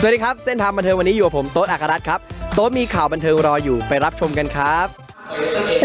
สวัสดีครับ เส้นทางบันเทิงวันนี้อยู่กับผมโต๊ดอัครรัตน์ครับ โต๊ดมีข่าวบันเทิงรออยู่ไปรับชมกันครับ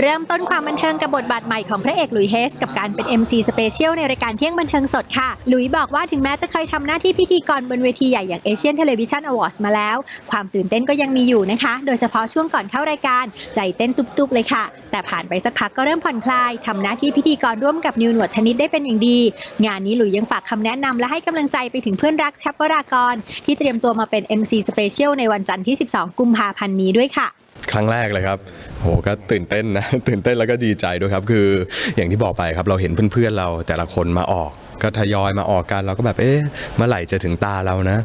เริ่มต้นความบันเทิงกับบทบาทใหม่ของพระเอกหลุยเฮส กับการเป็น MC สเปเชียลในรายการเที่ยงบันเทิงสดค่ะ หลุยบอกว่าถึงแม้จะเคยทำหน้าที่พิธีกรบนเวทีใหญ่อย่าง Asian Television Awards มาแล้ว ความตื่นเต้นก็ยังมีอยู่นะคะ โดยเฉพาะช่วงก่อนเข้ารายการ ใจเต้นตุบๆเลยค่ะ แต่ผ่านไปสักพักก็เริ่มผ่อนคลายทำหน้าที่พิธีกรร่วมกับนิวหนวดธนิตได้เป็นอย่างดี งานนี้หลุยยังฝากคำแนะนำและให้กำลังใจไปถึงเพื่อนรักชัปวรากรที่เตรียมตัวมาเป็น MC สเปเชียลในวันจันทร์ที่ 12 กุมภาพันธ์นี้ด้วยค่ะ ครั้งแรกเลยครับโหก็ตื่นเต้นนะตื่นเต้นแล้วก็ดีใจด้วยครับคืออย่างที่บอกไปครับเราเห็นเพื่อนๆเราแต่ละคนมาออก ก็ทยอยมาออกกันเราก็แบบเอ๊ะเมื่อไหร่จะถึงตาเรานะ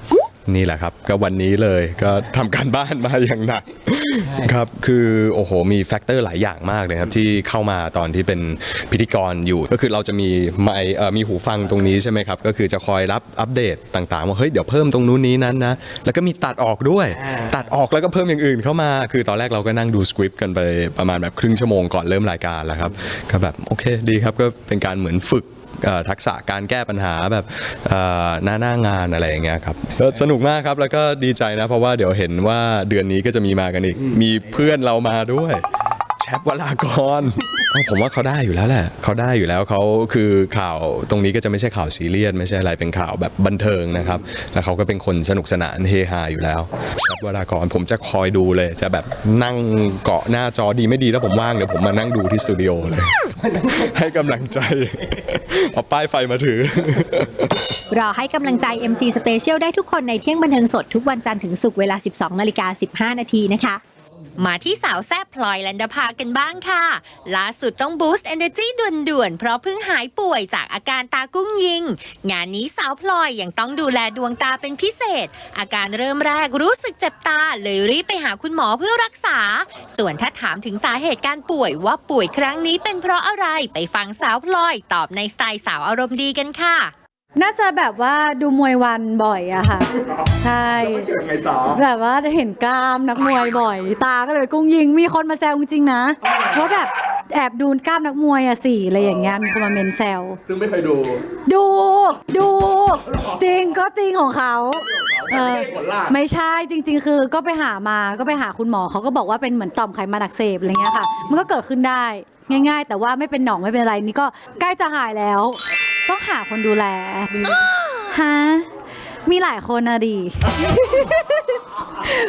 นี่แหละครับ ก็วันนี้เลยก็ทำการบ้านมาอย่างหนักครับคือโอ้โหมีแฟกเตอร์หลายอย่างมากเลยครับที่เข้ามาตอนที่เป็นพิธีกรอยู่ ก็คือเราจะมีไมค์เอ่อมีหูฟังตรงนี้ใช่ไหมครับก็คือจะคอยรับอัปเดตต่างๆ ว่าเฮ้ยเดี๋ยวเพิ่มตรงนู้นนี้นั้นนะแล้วก็มีตัดออกด้วย ตัดออกแล้วก็เพิ่มอย่างอื่นเข้ามา คือตอนแรกเราก็นั่งดูสคริปต์กันไปประมาณแบบครึ่งชั่วโมงก่อนเริ่มรายการแล้วครับก็แบบโอเคดีครับก็เป็นการเหมือนฝึกเอ่อ ทักษะการแก้ปัญหาแบบเอ่อหน้าหน้างานอะไรอย่างเงี้ยครับก็สนุกมากครับแล้วก็ดีใจนะ เพราะว่าเดี๋ยวเห็นว่าเดือนนี้ก็จะมีมากันอีก มีเพื่อนเรามาด้วยแชปวรากรผมว่าเขาได้อยู่แล้วแหละเขาได้อยู่แล้วเขาคือข่าวตรงนี้ก็จะไม่ใช่ข่าวซีเรียสไม่ใช่อะไรเป็นข่าวแบบบันเทิงนะครับแล้วเขาก็เป็นคนสนุกสนานเฮฮาอยู่แล้วแชปวรากรผมจะคอยดูเลย จะแบบนั่งเกาะหน้าจอดีไม่ดีแล้วผมว่างเดี๋ยวผมมานั่งดูที่สตูดิโอเลย ให้กำลังใจ เอาป้ายไฟมาถือ รอให้กำลังใจ MC Special ได้ทุกคนในเที่ยงบันเทิงสดทุกวันจันทร์ถึงศุกร์เวลา 12นาฬิกา15 นาทีนะคะ มาที่สาวแซ่บพลอยแลนดภากันบ้างค่ะ ล่าสุดต้องบูสต์ energy ด่วนๆ เพราะเพิ่งหายป่วยจากอาการตากุ้งยิง งานนี้สาวพลอยยังต้องดูแลดวงตาเป็นพิเศษ อาการเริ่มแรกรู้สึกเจ็บตา เลยรีบไปหาคุณหมอเพื่อรักษา ส่วนถ้าถามถึงสาเหตุการป่วยว่าป่วยครั้งนี้เป็นเพราะอะไรไปฟังสาวพลอยตอบในสไตล์สาวอารมณ์ดีกันค่ะ น่าจะแบบว่าดูมวยวันบ่อยอะค่ะ ใช่แบบว่าเห็นกล้ามนักมวยบ่อย ตาก็เลยกุ้งยิงมีคนมาแซวจริงๆนะว่าแบบแอบดูกล้ามนักมวยอะสิอะไรอย่างเงี้ยมีคนมาเมนแซวซึ่งไม่เคยดูดู ดู จริงก็จริงของเขาเออไม่ใช่จริง ๆ คือก็ไปหามาก็ไปหาคุณหมอเขาก็บอกว่าเป็นเหมือนต่อมไขมันอักเสบอะไรเงี้ยค่ะ มันก็เกิดขึ้นได้ง่าย ๆ แต่ว่าไม่เป็นหนองไม่เป็นอะไรนี่ก็ใกล้จะหายแล้ว ต้องหาคนดูแลฮะมีหลายคนนะดี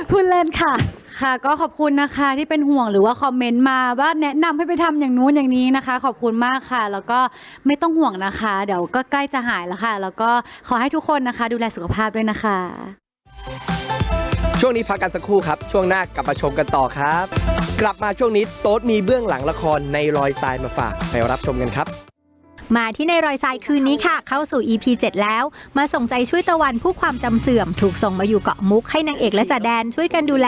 พูดเล่นค่ะ ค่ะ ก็ขอบคุณนะคะที่เป็นห่วงหรือว่าคอมเมนต์มาว่าแนะนำให้ไปทำอย่างนู้นอย่างนี้นะคะ ขอบคุณมากค่ะ แล้วก็ไม่ต้องห่วงนะคะ เดี๋ยวก็ใกล้จะหายแล้วค่ะ แล้วก็ขอให้ทุกคนนะคะ ดูแลสุขภาพด้วยนะคะ ช่วงนี้พักกันสักครู่ครับ ช่วงหน้ากลับมาชมกันต่อครับ กลับมาช่วงนี้โต๊ดมีเบื้องหลังละครในรอยทรายมาฝากไปรับชมกันครับ มาที่ในรอยทรายคืนนี้ค่ะ เข้าสู่ EP 7 แล้ว มาส่งใจช่วยตะวันผู้ความจำเสื่อม ถูกส่งมาอยู่เกาะมุกให้นางเอกและจ่าแดนช่วยกันดูแล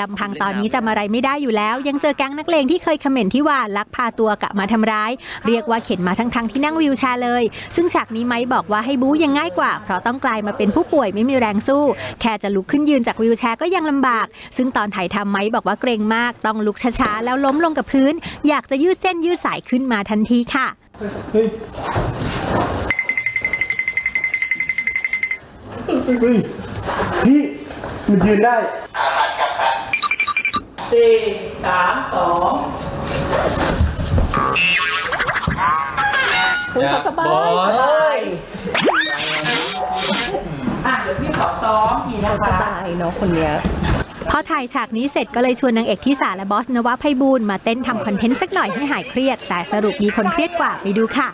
ลำพังตอนนี้จำอะไรไม่ได้อยู่แล้ว ยังเจอแก๊งนักเลงที่เคยคอมเมนต์ที่ว่าลักพาตัวกะมาทำร้าย เรียกว่าเข็นมาทั้งทงที่นั่งวิวแชร์เลย ซึ่งฉากนี้ไม้บอกว่าให้บู๊ยังง่ายกว่า เพราะต้องกลายมาเป็นผู้ป่วยไม่มีแรงสู้ แค่จะลุกขึ้นยืนจากวิวแชร์ก็ยังลำบาก ซึ่งตอนถ่ายทำไม้บอกว่าเกรงมาก ต้องลุกช้าๆแล้วล้มลงกับพื้น อยากจะยืดเส้นยืดสายขึ้นมาทันทีค่ะ พี่ มันยืนได้ สี่สามสองคุณเขาสบายสบายอะ เดี๋ยวพี่ขอซ้อมทีนะคะพอ ถ่ายฉากนี้เสร็จก็เลยชวนนางเอกที่สาและบอสนวะไพบูลย์มาเต้นทำคอนเทนต์สักหน่อยให้หายเครียด แต่สรุปมีคนเครียดกว่าไปดูค่ะ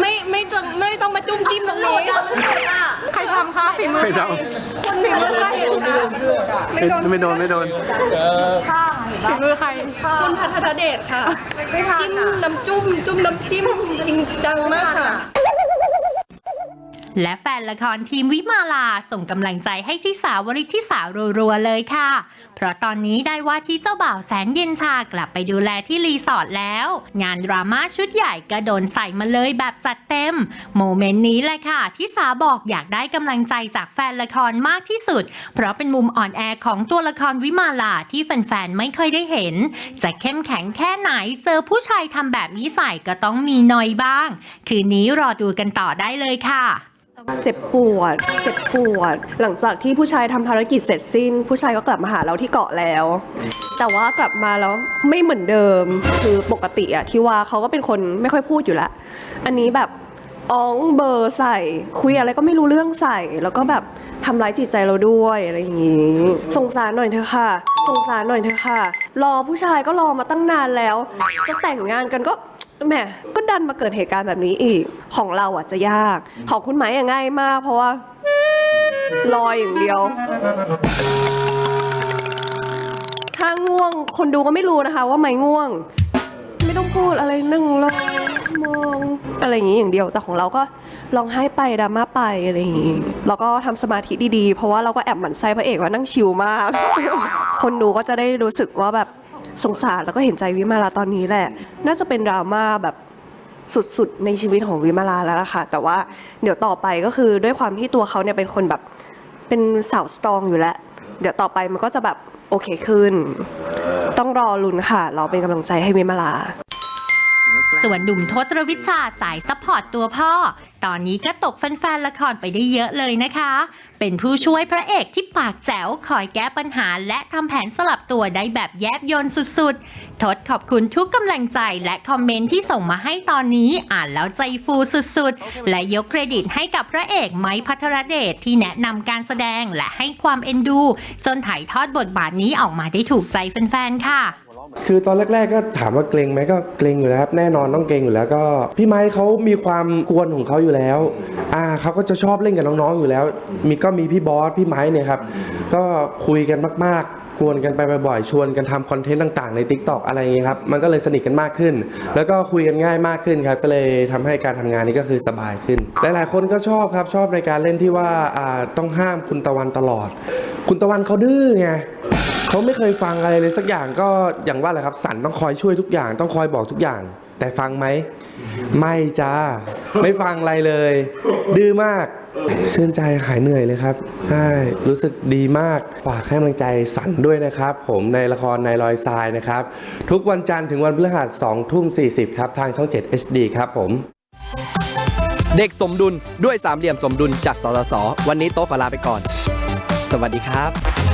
ไม่ไม่ต้องไม่ต้องมาจุ้มจิ้มตรงนี้ ใครทำคะฝีมือไม่โดนไม่โดนไม่โดน ฝีมือใครคุณพัทรเดชค่ะ จิ้มน้ำจุ้ม จุ้มน้ำจิ้มจริงจังมากค่ะ และแฟนละครทีมวิมาลาส่งกำลังใจให้ที่สาวริที่สาวรัวๆเลยค่ะ เพราะตอนนี้ได้ว่าที่เจ้าบ่าวแสนเย็นชากลับไปดูแลที่รีสอร์ทแล้ว งานดราม่าชุดใหญ่ก็โดนใส่มาเลยแบบจัดเต็ม โมเมนต์นี้แหละค่ะ ที่สาบอกอยากได้กำลังใจจากแฟนละครมากที่สุด เพราะเป็นมุมอ่อนแอของตัวละครวิมาลาที่แฟนๆไม่เคยได้เห็น จะเข้มแข็งแค่ไหนเจอผู้ชายทำแบบนี้ใส่ก็ต้องมีนอยบ้าง คืนนี้รอดูกันต่อได้เลยค่ะ เจ็บปวด เจ็บปวด หลังจากที่ผู้ชายทำภารกิจเสร็จสิ้น ผู้ชายก็กลับมาหาเราที่เกาะแล้ว แต่ว่ากลับมาแล้วไม่เหมือนเดิม คือปกติอะที่ว่าเขาก็เป็นคนไม่ค่อยพูดอยู่ล้วอันนี้แบบอ้องเบอร์ใส่ คุยอะไรก็ไม่รู้เรื่องใส่ แล้วก็แบบทำร้ายจิตใจเราด้วยอะไรอย่างนี้ สงสารหน่อยเถอะค่ะ สงสารหน่อยเถอะค่ะ รอผู้ชายก็รอมาตั้งนานแล้ว จะแต่งงานกันก็ แหมก็ดันมาเกิดเหตุการณ์แบบนี้อีก ของเราอะจะยาก ของคุณไหมอะง่ายมาก เพราะว่ารอยอย่างเดียว ถ้าง่วงคนดูก็ไม่รู้นะคะ ว่าไหมง่วง ไม่ต้องพูดอะไรนึ่งเลยมองอะไรอย่างนี้อย่างเดียว แต่ของเราก็ลองให้ไปดราม่าไปอะไรอย่างนี้แล้วก็ทำสมาธิดีๆ เพราะว่าเราก็แอบหมั่นไส้พระเอกว่านั่งชิลมาก คนดูก็จะได้รู้สึกว่าแบบ สงสารแล้วก็เห็นใจวิมาลาตอนนี้แหละ น่าจะเป็นดราม่าแบบสุดๆในชีวิตของวิมาลาแล้วล่ะค่ะ แต่ว่าเดี๋ยวต่อไปก็คือด้วยความที่ตัวเขาเนี่ยเป็นคนแบบเป็นสาวสตรองอยู่แล้ว เดี๋ยวต่อไปมันก็จะแบบโอเคขึ้น ต้องรอลุ้นค่ะ เราเป็นกำลังใจให้วิมาลาส่วนหนุ่มทศรวิชาสายซัพพอร์ตตัวพ่อ ตอนนี้ก็ตกแฟนๆละครไปได้เยอะเลยนะคะ เป็นผู้ช่วยพระเอกที่ปากแจ๋วคอยแก้ปัญหาและทำแผนสลับตัวได้แบบแยบยนต์สุดๆทศขอบคุณทุกกำลังใจและคอมเมนต์ที่ส่งมาให้ตอนนี้อ่านแล้วใจฟูสุดๆ และยกเครดิตให้กับพระเอกไม้พัทรเดชที่แนะนำการแสดงและให้ความเอ็นดู จนถ่ายทอดบทบาทนี้ออกมาได้ถูกใจแฟนๆค่ะ คือตอนแรก ๆ ก็ถามว่าเกรงไหมก็เกรงอยู่แล้วครับแน่นอนต้องเกรงอยู่แล้วก็พี่ไม้เขามีความกวนของเขาอยู่แล้วอ่าเขาก็จะชอบเล่นกับน้องๆอยู่แล้ว มีก็มีพี่บอสพี่ไม้เนี่ยครับก็คุยกันมากๆกวนกันไปบ่อยๆ ชวนกันทำคอนเทนต์ต่างๆ ใน t ิ k t o k อะไรอย่างเงี้ยครับ มันก็เลยสนิทกันมากขึ้น แล้วก็คุยกันง่ายมากขึ้นครับ ก็เลยทำให้การทำงานนี้ก็คือสบายขึ้น หลายๆ คนก็ชอบครับ ชอบในการเล่นที่ว่าอ่าต้องห้ามคุณตะวันตลอด คุณตะวันเขาดื้อไง เขาไม่เคยฟังอะไรเลยสักอย่างก็อย่างว่าแหละครับ สันต้องคอยช่วยทุกอย่าง ต้องคอยบอกทุกอย่าง แต่ฟังไหม ไม่จ้า ไม่ฟังอะไรเลย ดื้อมากชื่นใจหายเหนื่อยเลยครับ ใช่ รู้สึกดีมาก ฝากให้กำลังใจสันด้วยนะครับ ผมในละครในรอยทรายนะครับ ทุกวันจันทร์ถึงวันพฤหัส2ทุ่ม 40 ครับ ทางช่อง 7 HD ครับผม เด็กสมดุลด้วยสามเหลี่ยมสมดุลจากสสส วันนี้โต๊ะขอลาไปก่อน สวัสดีครับ